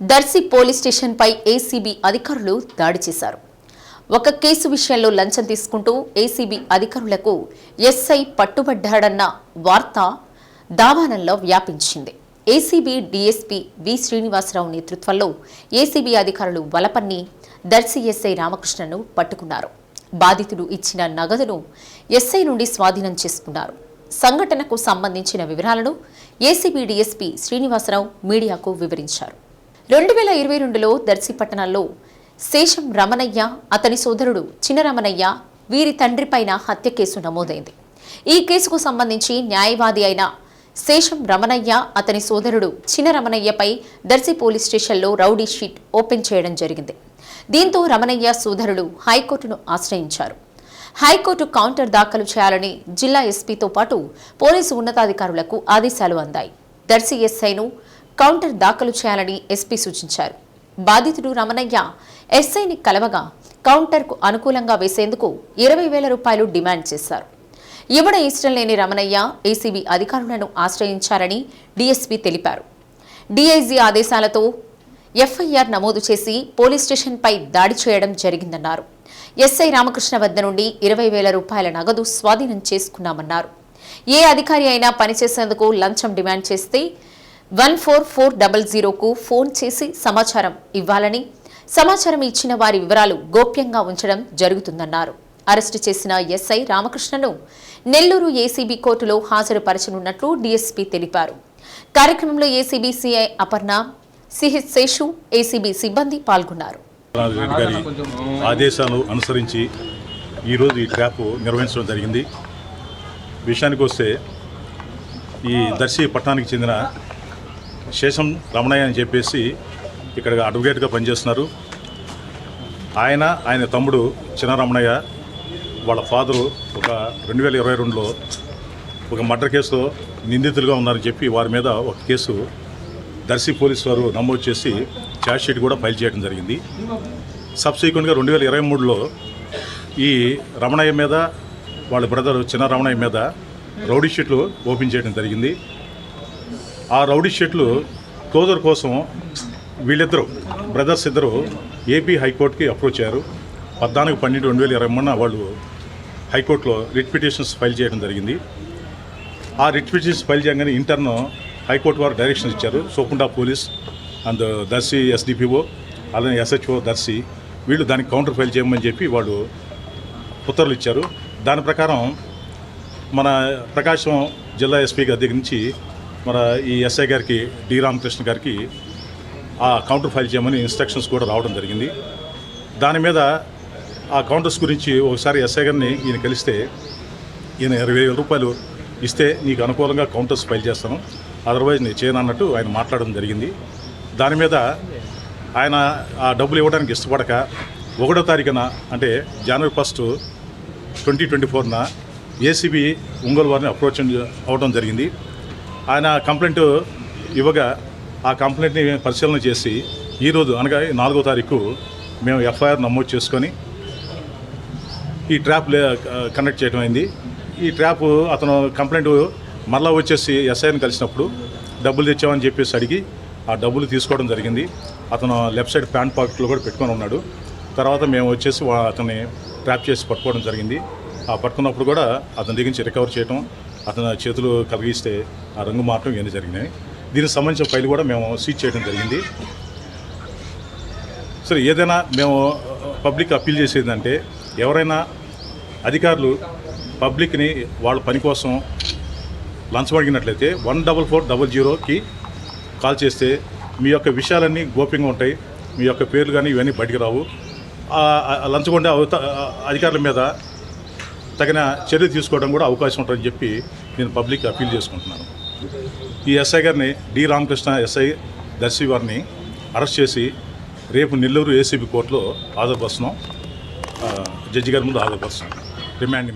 Darsi police స్టేషన్పై ACB అధికారులు దాడి చేశారు. ఒక కేసు విషయంలో లంచం తీసుకుంటూ ఏసీబీ అధికారులకు ఎస్ఐ పట్టుబడ్డాడన్న వార్త దావానంలో వ్యాపించింది. ఏసీబీ డీఎస్పీ వి శ్రీనివాసరావు నేతృత్వంలో ఏసీబీ అధికారులు వలపన్ని దర్శి ఎస్ఐ రామకృష్ణను పట్టుకున్నారు. బాధితుడు ఇచ్చిన నగదును ఎస్ఐ నుండి స్వాధీనం చేసుకున్నారు. సంఘటనకు సంబంధించిన వివరాలను ఏసీబీ డీఎస్పీ శ్రీనివాసరావు మీడియాకు వివరించారు. రెండు వేల ఇరవై రెండులో దర్శి పట్టణంలో శేషం రమణయ్య అతని సోదరుడు చిన్న రమణయ్య వీరి తండ్రిపైన హత్య కేసు నమోదైంది. ఈ కేసుకు సంబంధించి న్యాయవాది అయిన శేషం రమణయ్య అతని సోదరుడు చిన్న రమణయ్యపై దర్శి పోలీస్ స్టేషన్లో రౌడీ షీట్ ఓపెన్ చేయడం జరిగింది. దీంతో రమణయ్య సోదరుడు హైకోర్టును ఆశ్రయించారు. హైకోర్టు కౌంటర్ దాఖలు చేయాలని జిల్లా ఎస్పీతో పాటు పోలీసు ఉన్నతాధికారులకు ఆదేశాలు అందాయి. దర్శి ఎస్ఐను కౌంటర్ దాఖలు చేయాలని ఎస్పీ సూచించారు. బాధితుడు రమణయ్య ఎస్ఐని కలవగా కౌంటర్కు అనుకూలంగా వేసేందుకు ఇరవై వేల రూపాయలు డిమాండ్ చేశారు. ఇవ్వడం ఇష్టం లేని రమణయ్య ఏసీబీ అధికారులను ఆశ్రయించారని డీఎస్పీ తెలిపారు. డీఐజీ ఆదేశాలతో ఎఫ్ఐఆర్ నమోదు చేసి పోలీస్ స్టేషన్పై దాడి చేయడం జరిగిందన్నారు. ఎస్ఐ రామకృష్ణ వద్ద నుండి ఇరవై వేల రూపాయల నగదు స్వాధీనం చేసుకున్నామన్నారు. ఏ అధికారి అయినా పనిచేసేందుకు లంచం డిమాండ్ చేస్తే వన్ ఫోర్ ఫోర్ డబల్ జీరోకు ఫోన్ చేసి సమాచారం ఇవ్వాలని సమాచారం ఇచ్చిన వారి వివరాలు గోప్యంగా ఉంచడం జరుగుతుందన్నారు. అరెస్టు చేసిన ఎస్ఐ రామకృష్ణను నెల్లూరు ఏసీబీ కోర్టులో హాజరుపరచనున్నట్లు డీఎస్పీ తెలిపారు. కార్యక్రమంలో ACB CI Aparna CH Seshu ACB సిబ్బంది పాల్గొన్నారు. గారి ఆదేశాలు అనుసరించి ఈరోజు ఈ ట్రాప్ నిర్వహించడం జరిగింది. విషయానికి వస్తే ఈ దర్శి పట్టణానికి చెందిన శేషం రమణయ్య అని చెప్పేసి ఇక్కడ అడ్వకేట్గా పనిచేస్తున్నారు. ఆయన ఆయన తమ్ముడు చిన్న రమణయ్య వాళ్ళ ఫాదరు ఒక రెండు వేల ఇరవై రెండులో ఒక మర్డర్ కేసులో నిందితులుగా ఉన్నారని చెప్పి వారి మీద ఒక కేసు దర్శి పోలీసు వారు నమోదు చేసి ఛార్జ్ షీట్ కూడా ఫైల్ చేయడం జరిగింది. సబ్సీక్వెంట్గా రెండు వేల ఇరవై మూడులో ఈ రమణయ్య మీద వాళ్ళ బ్రదర్ చిన్న రమణయ్య మీద రౌడీ షీట్లు ఓపెన్ చేయడం జరిగింది. ఆ రౌడీ షీట్లు క్లోజర్ కోసం వీళ్ళిద్దరూ బ్రదర్స్ ఇద్దరు ఏపీ హైకోర్టుకి అప్రోచ్ అయ్యారు. పద్నాలుగు పన్నెండు రెండు వేల ఇరవై మూడున వాళ్ళు హైకోర్టులో రిట్ పిటిషన్స్ ఫైల్ చేయడం జరిగింది. ఆ రిట్ పిటిషన్స్ ఫైల్ చేయగానే ఇంటర్న్ హైకోర్టు వారు డైరెక్షన్స్ ఇచ్చారు. సోకుండా పోలీస్ అండ్ దర్శి ఎస్డిపిఓ అలానే ఎస్హెచ్ఓ దర్శి వీళ్ళు దానికి కౌంటర్ ఫైల్ చేయమని చెప్పి వాళ్ళు ఉత్తర్వులు ఇచ్చారు. దాని ప్రకారం మన ప్రకాశం జిల్లా ఎస్పీ గారి దగ్గర నుంచి మన ఈ ఎస్ఐ గారికి డి రామకృష్ణ గారికి ఆ కౌంటర్ ఫైల్ చేయమని ఇన్స్ట్రక్షన్స్ కూడా రావడం జరిగింది. దాని మీద ఆ కౌంటర్స్ గురించి ఒకసారి ఎస్ఐ గారిని ఈయన కలిస్తే ఈయన ఇరవై వేల రూపాయలు ఇస్తే నీకు అనుకూలంగా కౌంటర్స్ ఫైల్ చేస్తాను. అదర్వైజ్ నేను చేయను అన్నట్టు ఆయన మాట్లాడడం జరిగింది. దాని మీద ఆయన ఆ డబ్బులు ఇవ్వడానికి ఇష్టపడక ఒకటో తారీఖున అంటే జనవరి ఫస్ట్ ట్వంటీ ట్వంటీ ఫోర్న ఏసీబీ ఒంగోలు వారిని అప్రోచ్ అవ్వడం జరిగింది. ఆయన కంప్లైంట్ ఇవ్వగా ఆ కంప్లైంట్ని పరిశీలన చేసి ఈరోజు అనగా నాలుగో తారీఖు మేము ఎఫ్ఐఆర్ నమోదు చేసుకొని ఈ ట్రాప్ లే కండక్ట్ చేయడం అయింది. ఈ ట్రాప్ అతను కంప్లైంట్ మరలా వచ్చేసి ఎస్ఐని కలిసినప్పుడు డబ్బులు తెచ్చామని చెప్పేసి అడిగి ఆ డబ్బులు తీసుకోవడం జరిగింది. అతను లెఫ్ట్ సైడ్ ప్యాంట్ పాకెట్లో కూడా పెట్టుకొని ఉన్నాడు. తర్వాత మేము వచ్చేసి అతన్ని ట్రాప్ చేసి పట్టుకోవడం జరిగింది. ఆ పట్టుకున్నప్పుడు కూడా అతని దగ్గర నుంచి రికవర్ చేయడం అతని చేతులు కలిగిస్తే ఆ రంగు మార్చడం ఇవన్నీ జరిగినాయి. దీనికి సంబంధించిన ఫైల్ కూడా మేము సీజ్ చేయడం జరిగింది. సరే ఏదైనా మేము పబ్లిక్ అప్పీల్ చేసేదంటే ఎవరైనా అధికారులు పబ్లిక్ని వాళ్ళ పని కోసం లంచం అడిగినట్లయితే వన్ డబల్ ఫోర్ డబల్ జీరోకి కాల్ చేస్తే మీ యొక్క విషయాలన్నీ గోప్యంగా ఉంటాయి. మీ యొక్క పేర్లు కానీ ఇవన్నీ బయటికి రావు. లంచగొండే అవత అధికారుల మీద తగిన చర్య తీసుకోవడం కూడా అవకాశం ఉంటుందని చెప్పి నేను పబ్లిక్ అప్పీల్ చేసుకుంటున్నాను. ఈ ఎస్ఐ గారిని డి రామకృష్ణ ఎస్ఐ దర్శి వారిని అరెస్ట్ చేసి రేపు నెల్లూరు ఏసీబీ కోర్టులో హాజరుపరుస్తున్నాం. జడ్జి గారి ముందు హాజరుపరుస్తున్నాం. రిమాండ్ మీద.